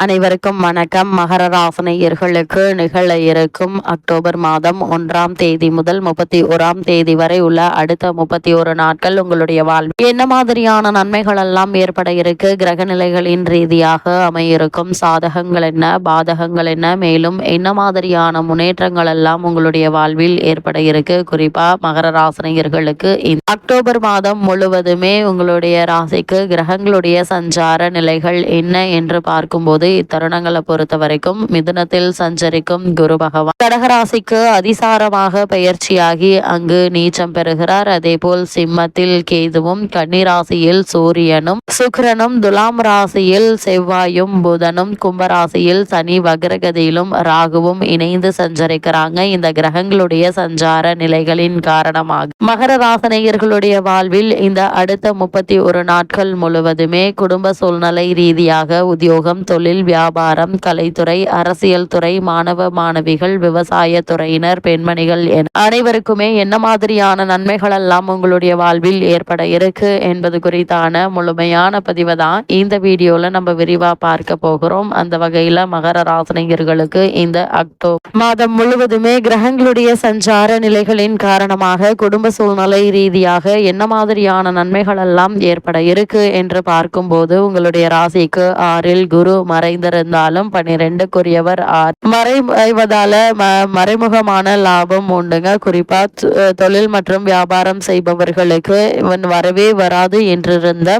அனைவருக்கும் வணக்கம். மகர ராசனையர்களுக்கு நிகழ இருக்கும் அக்டோபர் மாதம் ஒன்றாம் தேதி முதல் முப்பத்தி ஓராம் தேதி வரை உள்ள அடுத்த முப்பத்தி ஒரு நாட்கள் உங்களுடைய வாழ்வு என்ன மாதிரியான நன்மைகள் எல்லாம் ஏற்பட இருக்கு? கிரக நிலைகளின் ரீதியாக அமையிருக்கும் சாதகங்கள் என்ன? பாதகங்கள் என்ன? மேலும் என்ன மாதிரியான முன்னேற்றங்கள் எல்லாம் உங்களுடைய வாழ்வில் ஏற்பட இருக்கு? குறிப்பா மகர ராசனையர்களுக்கு அக்டோபர் மாதம் முழுவதுமே உங்களுடைய ராசிக்கு கிரகங்களுடைய சஞ்சார நிலைகள் என்ன என்று பார்க்கும்போது இத்தருணங்களை பொறுத்த வரைக்கும் மிதுனத்தில் சஞ்சரிக்கும் குரு பகவான். கடகராசிக்கு அதிசாரமாக பயிற்சியாகி அங்கு நீச்சம் பெறுகிறார். அதே போல் சிம்மத்தில் கேதுவும் கன்னிராசியில் சூரியனும் சுக்கரனும் துலாம் ராசியில் செவ்வாயும் புதனும் கும்பராசியில் சனி வக்ரகதியிலும் ராகுவும் இணைந்து சஞ்சரிக்கிறாங்க. இந்த கிரகங்களுடைய சஞ்சார நிலைகளின் காரணமாக. மகர ராசனையர்களுடைய வாழ்வில் இந்த அடுத்த முப்பத்தி ஒரு நாட்கள் முழுவதுமே குடும்ப சூழ்நிலை ரீதியாக உத்தியோகம் தொழில் வியாபாரம் கலைத்துறை அரசியல் துறை மாணவ மாணவிகள் விவசாய துறையினர் பெண்மணிகள் என அனைவருக்குமே என்ன மாதிரியான நன்மைகள் எல்லாம் உங்களுடைய வாழ்வில் ஏற்பட இருக்கு என்பது குறித்தான முழுமையான பதிவை தான் இந்த வீடியோல நம்ம விரிவா பார்க்க போகிறோம். அந்த வகையில மகர ராசனையர்களுக்கு இந்த அக்டோபர் மாதம் முழுவதுமே கிரகங்களுடைய சஞ்சார நிலைகளின் காரணமாக குடும்ப சூழ்நிலை ரீதியாக என்ன மாதிரியான நன்மைகள் எல்லாம் ஏற்பட இருக்கு என்று பார்க்கும்போது உங்களுடைய ராசிக்கு ஆறில் குரு மறை மறைந்திருந்தாலும் பனிரெண்டுக்குரியவர் ஆர். மறைவதால ம- மறைமுகமான லாபம் உண்டுங்க. குறிப்பா தொழில் மற்றும் வியாபாரம் செய்பவர்களுக்கு இவன் வரவே வராது என்றிருந்த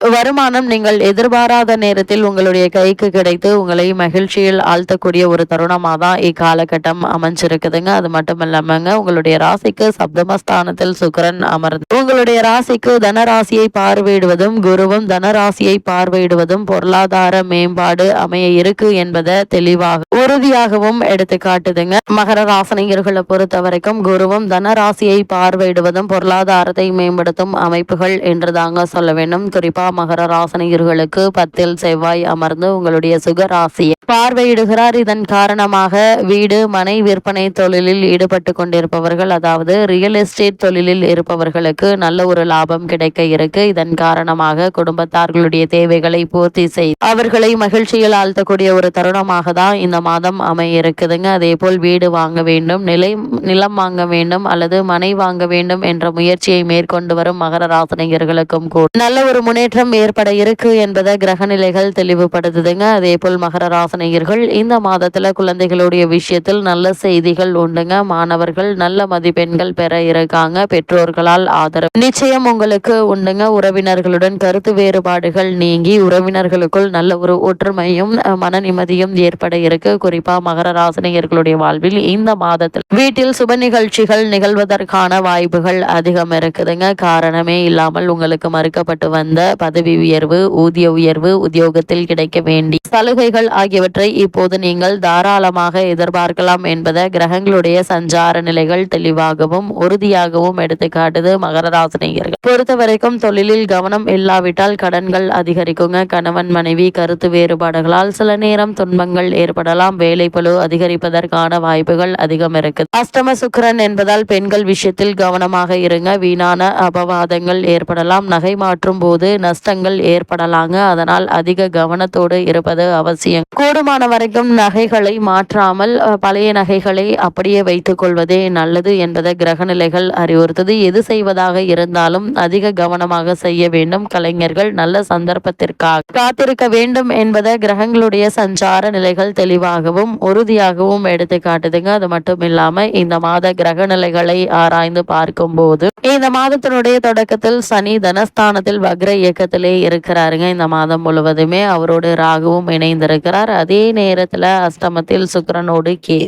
வருமானம் நீங்கள் எதிர்பாராத நேரத்தில் உங்களுடைய கைக்கு கிடைத்து உங்களை மகிழ்ச்சியில் ஆழ்த்தக்கூடிய ஒரு தருணமாக தான் இக்காலகட்டம் அமைஞ்சிருக்குதுங்க. அது மட்டும் இல்லாமங்க உங்களுடைய ராசிக்கு சப்தமஸ்தானத்தில் சுக்கரன் அமர்ந்து உங்களுடைய ராசிக்கு தனராசியை பார்வையிடுவதும் குருவும் தனராசியை பார்வையிடுவதும் பொருளாதார மேம்பாடு அமைய இருக்கு என்பதை தெளிவாக உறுதியாகவும் எடுத்து காட்டுதுங்க மகர ராசனையர்களை பொறுத்த வரைக்கும் குருவும் தனராசியை பார்வையிடுவதும் பொருளாதாரத்தை மேம்படுத்தும் அமைப்புகள் என்று தாங்க சொல்ல வேண்டும். குறிப்பா மகர ராசனையர்களுக்கு பத்தில் செவ்வாய் அமர்ந்து உங்களுடைய சுக ராசியை பார்வையிடுகிறார். இதன் காரணமாக வீடு மனை விற்பனை தொழிலில் ஈடுபட்டு கொண்டிருப்பவர்கள் அதாவது ரியல் எஸ்டேட் தொழிலில் இருப்பவர்களுக்கு நல்ல ஒரு லாபம் கிடைக்க இருக்கு. இதன் காரணமாக குடும்பத்தார்களுடைய தேவைகளை பூர்த்தி செய்து அவர்களை மகிழ்ச்சியில் ஆழ்த்தக்கூடிய ஒரு தருணமாக தான் இந்த மாதம் அமைய இருக்குதுங்க அதே போல் வீடு வாங்க வேண்டும் நிலை நிலம் வாங்க வேண்டும் அல்லது மனை வாங்க வேண்டும் என்ற முயற்சியை மேற்கொண்டு வரும் மகர ராசனையர்களுக்கும் கூட நல்ல ஒரு முன்னேற்றம் ஏற்பட இருக்கு என்பதை கிரகநிலைகள் தெளிவுபடுத்துதுங்க. அதே போல் மகர ராசனையர்கள் இந்த மாதத்தில் குழந்தைகளுடைய விஷயத்தில் நல்ல செய்திகள் உண்டுங்க. மாணவர்கள் நல்ல மதிப்பெண்கள் பெற இருக்காங்க. பெற்றோர்களால் ஆதரவு நிச்சயம் உங்களுக்கு உண்டுங்க. உறவினர்களுடன் கருத்து வேறுபாடுகள் நீங்கி உறவினர்களுக்குள் நல்ல ஒரு ஒற்றுமையும் மன நிம்மதியும் ஏற்பட இருக்கு. குறிப்பா மகர ராசினியர்களுடைய வாழ்வில் இந்த மாதத்தில் வீட்டில் சுப நிகழ்ச்சிகள் நிகழ்வதற்கான வாய்ப்புகள் அதிகம் இருக்குதுங்க. காரணமே இல்லாமல் உங்களுக்கு மறுக்கப்பட்டு வந்த பதவி உயர்வு ஊதிய உயர்வு உத்தியோகத்தில் கிடைக்க வேண்டிய சலுகைகள் ஆகியவற்றை இப்போது நீங்கள் தாராளமாக எதிர்பார்க்கலாம் என்பதை கிரகங்களுடைய சஞ்சார நிலைகள் தெளிவாகவும் உறுதியாகவும் எடுத்து காட்டுது மகர ராசினியர்கள் பொறுத்த வரைக்கும் தொழிலில் கவனம் இல்லாவிட்டால் கடன்கள் அதிகரிக்குங்க. கணவன் மனைவி கருத்து வேறுபாடுகளால் சில நேரம் துன்பங்கள் ஏற்படலாம். வேலை பழு அதிகரிப்பதற்கான வாய்ப்புகள் அதிகம் இருக்கு அஷ்டம சுக்கரன் என்பதால் பெண்கள் விஷயத்தில் கவனமாக இருங்க. வீணான அபவாதங்கள் ஏற்படலாம். நகை மாற்றும் போது நஷ்டங்கள் ஏற்படலாங்க. அதனால் அதிக கவனத்தோடு இருப்பது அவசியம். கூடுமான வரைக்கும் நகைகளை மாற்றாமல் பழைய நகைகளை அப்படியே வைத்துக் கொள்வதே நல்லது என்பதை கிரகநிலைகள் அறிவுறுத்தது. எது செய்வதாக இருந்தாலும் அதிக கவனமாக செய்ய வேண்டும். கலைஞர்கள் நல்ல சந்தர்ப்பத்திற்காக காத்திருக்க வேண்டும் என்பதை கிரகங்களுடைய சஞ்சார நிலைகள் தெளிவாகவும் உறுதியாகவும் எடுத்து காட்டுதுங்க. அது மட்டும் இல்லாம இந்த மாத கிரக நிலைகளை ஆராய்ந்து பார்க்கும்போது இந்த மாதத்தினுடைய தொடக்கத்தில் சனி தனஸ்தானத்தில் வக்ர இயக்கத்திலே இருக்கிறாருங்க. இந்த மாதம் முழுவதுமே அவரோடு ராகுவும் இணைந்திருக்கிறார். அதே நேரத்துல அஷ்டமத்தில் சுக்கிரனோடு கே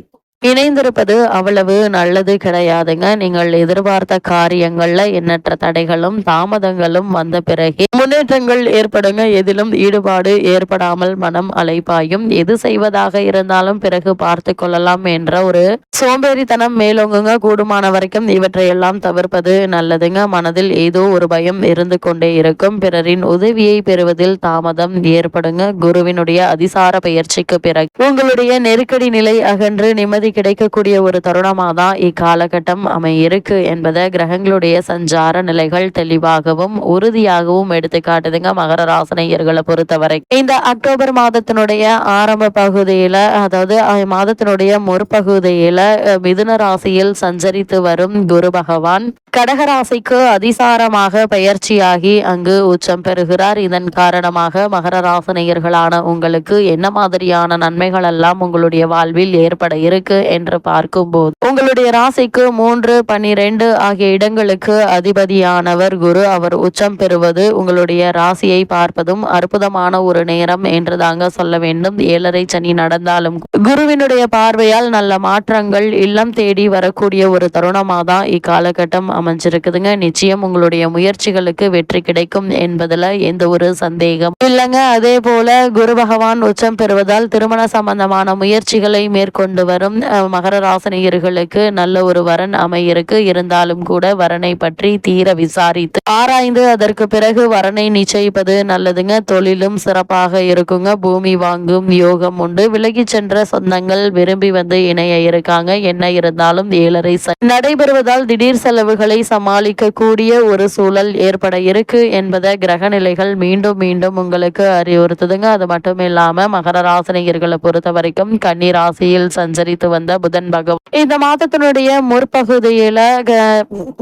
இணைந்திருப்பது அவ்வளவு நல்லது கிடையாதுங்க. நீங்கள் எதிர்பார்த்த காரியங்கள்ல எண்ணற்ற தடைகளும் தாமதங்களும் வந்த பிறகு முன்னேற்றங்கள் ஏற்படுங்க. எதிலும் ஈடுபாடு ஏற்படாமல் மனம் அலைப்பாயும். எது செய்வதாக இருந்தாலும் பிறகு பார்த்து கொள்ளலாம் என்ற ஒரு சோம்பேறித்தனம் மேலோங்குங்க. கூடுமான வரைக்கும் இவற்றை எல்லாம் தவிர்ப்பது நல்லதுங்க. மனதில் ஏதோ ஒரு பயம் இருந்து கொண்டே இருக்கும். பிறரின் உதவியை பெறுவதில் தாமதம் ஏற்படுங்க. குருவினுடைய அதிசார பயிற்சிக்கு பிறகு உங்களுடைய நெருக்கடி நிலை அகன்று நிம்மதி கிடைக்கக்கூடிய ஒரு தருணமாக தான் இக்காலகட்டம் அமையிருக்கு என்பதை கிரகங்களுடைய சஞ்சார நிலைகள் தெளிவாகவும் உறுதியாகவும் எடுத்து காட்டுதுங்க மகர ராசனையர்களை பொறுத்தவரை. இந்த அக்டோபர் மாதத்தினுடைய ஆரம்ப பகுதியில அதாவது மாதத்தினுடைய முற்பகுதியில மிதுன ராசியில் சஞ்சரித்து வரும் குரு பகவான். கடகராசிக்கு அதிசாரமாக பயிற்சியாகி அங்கு உச்சம் பெறுகிறார். இதன் காரணமாக மகர ராசினியர்களான உங்களுக்கு என்ன மாதிரியான நன்மைகள் எல்லாம் உங்களுடைய வாழ்வில் ஏற்பட இருக்கு என்று பார்க்கும்போது உங்களுடைய ராசிக்கு மூன்று பன்னிரெண்டு ஆகிய இடங்களுக்கு அதிபதியானவர் குரு. அவர் உச்சம் பெறுவது உங்களுடைய ராசியை பார்ப்பதும் அற்புதமான ஒரு நேரம் என்று தாங்க சொல்ல வேண்டும். ஏழரை சனி நடந்தாலும் குருவினுடைய பார்வையால் நல்ல மாற்றங்கள் இல்லம் தேடி வரக்கூடிய ஒரு தருணமாக தான் இக்காலகட்டம் அமைஞ்சிருக்குதுங்க. நிச்சயம் உங்களுடைய முயற்சிகளுக்கு வெற்றி கிடைக்கும் என்பதுல எந்த ஒரு சந்தேகம் இல்லைங்க. அதே போல குரு பகவான் உச்சம் பெறுவதால் திருமண சம்பந்தமான முயற்சிகளை மேற்கொண்டு வரும் மகர ராசனியர்களுக்கு நல்ல ஒரு வரன் அமையிருக்கு. இருந்தாலும் கூட வரனை பற்றி தீர விசாரித்து ஆராய்ந்து அதற்கு பிறகு வரனை நிச்சயிப்பது நல்லதுங்க. தொழிலும் சிறப்பாக இருக்குங்க. பூமி வாங்கும் யோகம் உண்டு. விலகி சென்ற சொந்தங்கள் விரும்பி வந்து இணைய இருக்காங்க. என்ன இருந்தாலும் ஏழரை நடைபெறுவதால் திடீர் செலவுகளை சமாளிக்க கூடிய ஒரு சூழல் ஏற்பட இருக்கு என்பதை கிரக நிலைகள் மீண்டும் மீண்டும் உங்களுக்கு அறிவுறுத்துதுங்க. அது மட்டும் இல்லாம மகர ராசினியர்களை பொறுத்த வரைக்கும் கன்னி ராசியில் சஞ்சரித்து வந்த புதன் பகவான் இந்த மாதத்தினுடைய முற்பகுதியில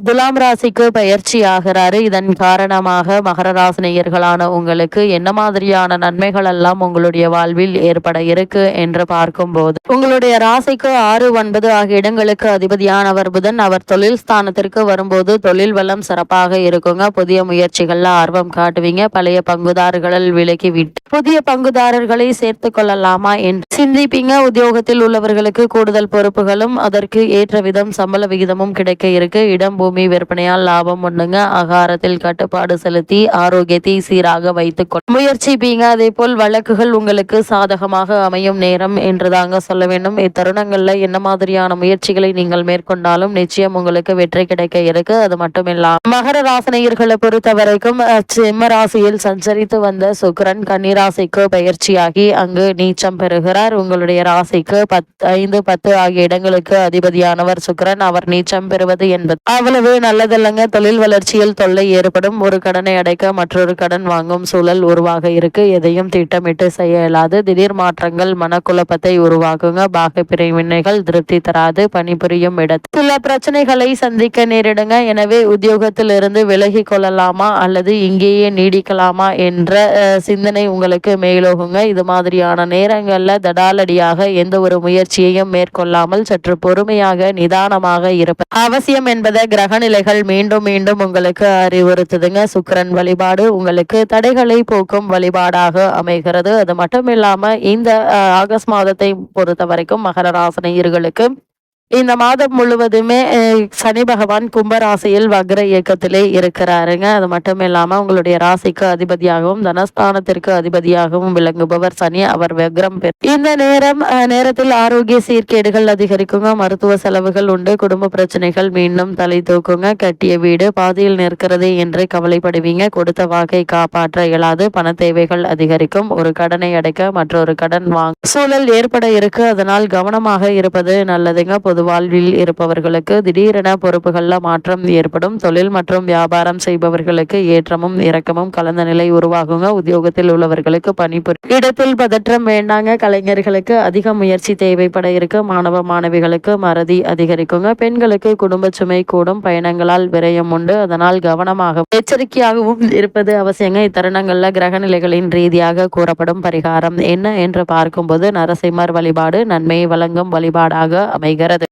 துலாம் ராசிக்கு பயிற்சி ஆகிறாரு. இதன் காரணமாக மகர ராசினியர்களான உங்களுக்கு என்ன மாதிரியான நன்மைகள் எல்லாம் உங்களுடைய வாழ்வில் ஏற்பட இருக்கு என்று பார்க்கும்போது உங்களுடைய ராசிக்கு ஆறு ஒன்பது ஆகிய இடங்களுக்கு அதிபதியானவர் புதன். அவர் தொழில் ஸ்தானத்திற்கு வரும்போது தொழில் வளம் சிறப்பாக இருக்குங்க. புதிய முயற்சிகள்ல ஆர்வம் காட்டுவீங்க. பழைய பங்குதாரர்கள் விலக்கி விட்டு புதிய பங்குதாரர்களை சேர்த்து கொள்ளலாமா என்று சிந்திப்பீங்க. உத்தியோகத்தில் உள்ளவர்களுக்கு கூடுதல் பொறுப்புகளும் அதற்கு ஏற்ற விதம் சம்பள விகிதமும் கிடைக்க இருக்கு. இடம் பூமி விற்பனையால் லாபம் ஒண்ணுங்க ஆகாரத்தில் கட்டுப்பாடு செலுத்தி ஆரோக்கியத்தை சீராக வைத்துக் கொள் முயற்சிப்பீங்க. அதே போல் வழக்குகள் உங்களுக்கு சாதகமாக அமையும் நேரம் என்றுதாங்க சொல்ல வேண்டும். இத்தருணங்கள்ல என்ன மாதிரியான முயற்சிகளை நீங்கள் மேற்கொண்டாலும் நிச்சயம் உங்களுக்கு வெற்றி கிடைக்க இருக்கு. அது மட்டும் இல்லாம மகர ராசனையர்களை பொறுத்த வரைக்கும் சிம்ம ராசியில் சஞ்சரித்து வந்த சுக்கரன் கன்னிராசிக்கு பயிற்சியாகி அங்கு நீச்சம் பெறுகிறார். உங்களுடைய ராசிக்கு பத் ஐந்து பத்து ஆகிய இடங்களுக்கு அதிபதியானவர் சுக்கரன். அவர் நீச்சம் பெறுவது என்பது அவ்வளவு நல்லதல்லங்க. தொழில் வளர்ச்சியில் தொல்லை ஏற்படும். ஒரு கடனை அடைக்க மற்றொரு கடன் வாங்கும் சூழல் உருவாக இருக்கு. எதையும் திட்டமிட்டு செய்ய இயலாது. திடீர் மாற்றங்கள் மனக்குழப்பத்தை உருவாக்குங்க. பாக பிரிவினைகள் திருப்தி தராது. பணிபுரியும் இடத்தில் சில பிரச்சனைகளை சந்திக்க நேரிடுங்க எனவே உத்தியோகத்திலிருந்து விலகி கொள்ளலாமா அல்லது இங்கேயே நீடிக்கலாமா என்ற சிந்தனை உங்களுக்கு மேலோகுங்க. இது மாதிரியான நேரங்களில் தடாலடியாக எந்த ஒரு முயற்சியையும் மேற்கொள்ளாமல் சற்று பொறுமையாக நிதானமாக இருப்ப அவசியம் என்பதை கிரகநிலைகள் மீண்டும் மீண்டும் உங்களுக்கு அறிவுறுத்துதுங்க. சுக்கரன் வழிபாடு உங்களுக்கு தடைகளை போக்கும் வழிபாடாக அமைகிறது. அது மட்டும் இல்லாம இந்த ஆகஸ்ட் மாதத்தை பொறுத்த வரைக்கும் மகர ராசனையர்களுக்கு இந்த மாதம் முழுவதுமே சனி பகவான் கும்பராசியில் வக்ர இயக்கத்திலே இருக்கிறாருங்க. அது மட்டும் இல்லாமல் உங்களுடைய ராசிக்கு அதிபதியாகவும் தனஸ்தானத்திற்கு அதிபதியாகவும் விளங்குபவர் சனி. அவர் வக்ரம் பெறும் இந்த நேரம் நேரத்தில் ஆரோக்கிய சீர்கேடுகள் அதிகரிக்குங்க. மருத்துவ செலவுகள் உண்டு. குடும்ப பிரச்சனைகள் மீண்டும் தலை தூக்குங்க. கட்டிய வீடு பாதியில் நிற்கிறது என்று கவலைப்படுவீங்க. கொடுத்த வாக்கை காப்பாற்ற இயலாது. பண தேவைகள் அதிகரிக்கும். ஒரு கடனை அடைக்க மற்றொரு கடன் வாங்க சூழல் ஏற்பட இருக்கு. அதனால் கவனமாக இருப்பது நல்லதுங்க. பொது தமது வாழ்வில் இருப்பவர்களுக்கு திடீரென பொறுப்புகளில் மாற்றம் ஏற்படும். தொழில் மற்றும் வியாபாரம் செய்பவர்களுக்கு ஏற்றமும் இறக்கமும் கலந்த நிலை உருவாகுங்க. உத்தியோகத்தில் உள்ளவர்களுக்கு பணிபுரி இடத்தில் பதற்றம் வேண்டாங்க. கலைஞர்களுக்கு அதிக முயற்சி தேவைப்பட இருக்கு. மாணவ மாணவிகளுக்கு மறதி அதிகரிக்குங்க. பெண்களுக்கு குடும்ப சுமை கூடும். பயணங்களால் விரயம் உண்டு. அதனால் கவனமாக எச்சரிக்கையாகவும் இருப்பது அவசியங்க. இத்தருணங்கள்ல கிரக நிலைகளின் ரீதியாக கூறப்படும் பரிகாரம் என்ன என்று பார்க்கும்போது நரசிம்மர் வழிபாடு நன்மையை வழங்கும் வழிபாடாக அமைகிறது.